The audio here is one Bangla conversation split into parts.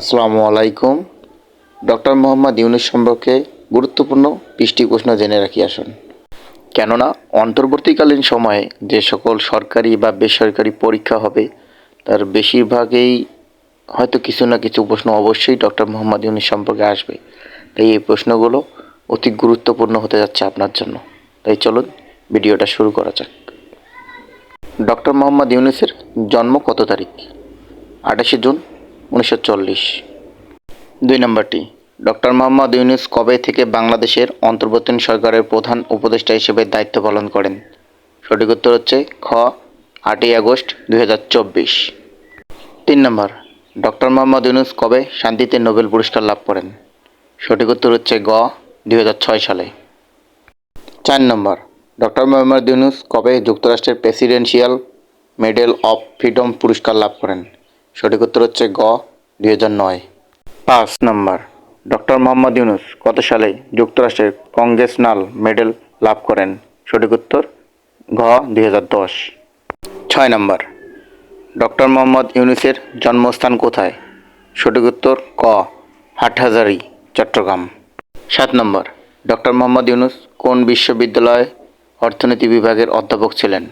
আসসালামু আলাইকুম। ডক্টর মোহাম্মদ ইউনুস সম্পর্কে গুরুত্বপূর্ণ বৃষ্টি প্রশ্ন জেনে রাখি, আসুন। কেননা, অন্তর্বর্তীকালীন সময়ে যে সকল সরকারি বা বেসরকারি পরীক্ষা হবে, তার বেশিরভাগেই হয়তো কিছু না কিছু প্রশ্ন অবশ্যই ডক্টর মোহাম্মদ ইউনুস সম্পর্কে আসবে। তাই এই প্রশ্নগুলো অতি গুরুত্বপূর্ণ হতে যাচ্ছে আপনার জন্য। তাই চলুন, ভিডিওটা শুরু করা যাক। ডক্টর মোহাম্মদ ইউনুসের জন্ম কত তারিখ? আঠাশে জুন উনিশশো দুই নম্বরটি, ডক্টর মোহাম্মদ ইউনুস কবে থেকে বাংলাদেশের অন্তর্বর্তীন সরকারের প্রধান উপদেষ্টা হিসেবে দায়িত্ব পালন করেন? সঠিক উত্তর হচ্ছে খ, আটই আগস্ট দুই তিন নম্বর, ডক্টর মোহাম্মদ ইউনুস কবে শান্তিতে নোবেল পুরস্কার লাভ করেন? সঠিক উত্তর হচ্ছে গ, দুই হাজার ছয় সালে। চার নম্বর, ডক্টর মোহাম্মদ ইউনুস কবে যুক্তরাষ্ট্রের প্রেসিডেন্সিয়াল মেডেল অফ ফ্রিডম পুরস্কার লাভ করেন? সঠিক উত্তর হচ্ছে গ, দুই হাজার নয়। পাঁচ নম্বর, ডক্টর মোহাম্মদ ইউনুস কত সালে যুক্তরাষ্ট্রের কংগ্রেসনাল মেডেল লাভ করেন? সঠিক উত্তর, ঘ, দুই হাজার দশ। ছয় নম্বর, ডক্টর মোহাম্মদ ইউনুসের জন্মস্থান কোথায়? সঠিক উত্তর, ক, হাটহাজারি, চট্টগ্রাম। সাত নম্বর, ডক্টর মোহাম্মদ ইউনুস কোন বিশ্ববিদ্যালয় অর্থনীতি বিভাগের অধ্যাপক ছিলেন?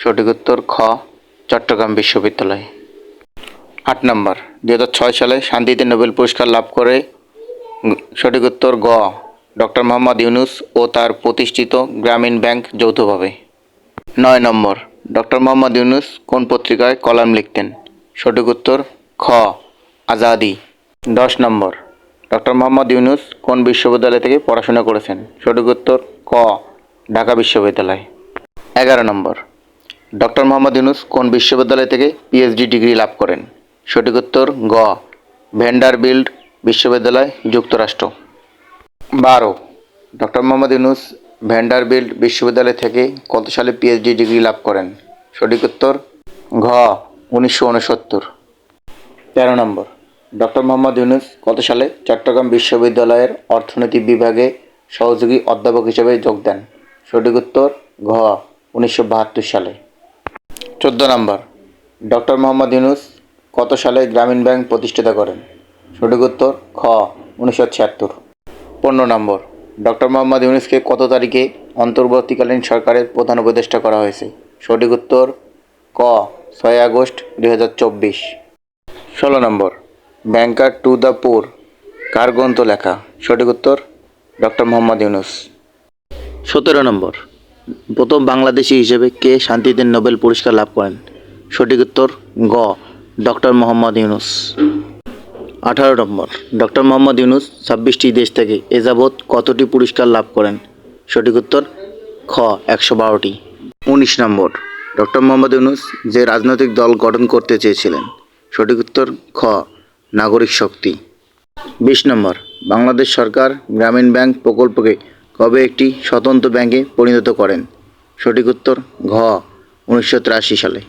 সঠিক উত্তর, খ, চট্টগ্রাম বিশ্ববিদ্যালয়। আট নম্বর। দু হাজার ছয় সালে শান্তিতে নোবেল পুরস্কার লাভ করে সঠিক উত্তর গ, ডক্টর মোহাম্মদ ইউনুস ও তার প্রতিষ্ঠিত গ্রামীণ ব্যাংক যৌথভাবে। নয় নম্বর, ডক্টর মোহাম্মদ ইউনুস কোন পত্রিকায় কলাম লিখতেন? সঠিক উত্তর খ, আজাদি। দশ নম্বর, ডক্টর মোহাম্মদ ইউনুস কোন বিশ্ববিদ্যালয় থেকে পড়াশোনা করেছেন? সঠিক উত্তর ক, ঢাকা বিশ্ববিদ্যালয়। এগারো নম্বর, ডক্টর মোহাম্মদ ইউনুস কোন বিশ্ববিদ্যালয় থেকে পিএইচডি ডিগ্রি লাভ করেন? সঠিক উত্তর গ, ভ্যান্ডারবিল্ড বিশ্ববিদ্যালয়, যুক্তরাষ্ট্র। বারো, ডক্টর মোহাম্মদ ইউনুস ভ্যান্ডারবিল্ড বিশ্ববিদ্যালয় থেকে কত সালে পিএইচডি ডিগ্রি লাভ করেন? সঠিক উত্তর ঘ, উনিশশো উনসত্তর। তেরো নম্বর, ডক্টর মোহাম্মদ ইউনুস কত সালে চট্টগ্রাম বিশ্ববিদ্যালয়ের অর্থনীতি বিভাগে সহযোগী অধ্যাপক হিসেবে যোগ দেন? সঠিক উত্তর ঘ, উনিশশো বাহাত্তর সালে। চোদ্দ নম্বর, ডক্টর মোহাম্মদ ইউনুস কত সালে গ্রামীণ ব্যাংক প্রতিষ্ঠিত করেন? সঠিক উত্তর, খ, উনিশশো ছিয়াত্তর। পনেরো নম্বর, ডক্টর মোহাম্মদ ইউনুসকে কত তারিখে অন্তর্বর্তীকালীন সরকারের প্রধান উপদেষ্টা করা হয়েছে? সঠিক উত্তর, ক, ছয় আগস্ট দুই হাজার চব্বিশ। ষোলো নম্বর, ব্যাংকার টু দ্য পুর, কার গ্রন্থ লেখা? সঠিক উত্তর, ডক্টর মোহাম্মদ ইউনুস। সতেরো নম্বর, প্রথম বাংলাদেশি হিসেবে কে শান্তিতে নোবেল পুরস্কার লাভ করেন? সঠিক উত্তর, গ ডক্টর মোহাম্মদ ইউনুস। আঠারো নম্বর, ডক্টর মোহাম্মদ ইউনুস ছাব্বিশটি দেশ থেকে এ যাবৎ কতটি পুরস্কার লাভ করেন? সঠিক উত্তর, খ, একশো বারোটি। উনিশ নম্বর, ডক্টর মোহাম্মদ ইউনুস যে রাজনৈতিক দল গঠন করতে চেয়েছিলেন। সঠিক উত্তর, খ, নাগরিক শক্তি। বিশ নম্বর, বাংলাদেশ সরকার গ্রামীণ ব্যাংক প্রকল্পকে কবে একটি স্বতন্ত্র ব্যাংকে পরিণত করেন? সঠিক উত্তর, ঘ, উনিশশো তিরাশি সালে।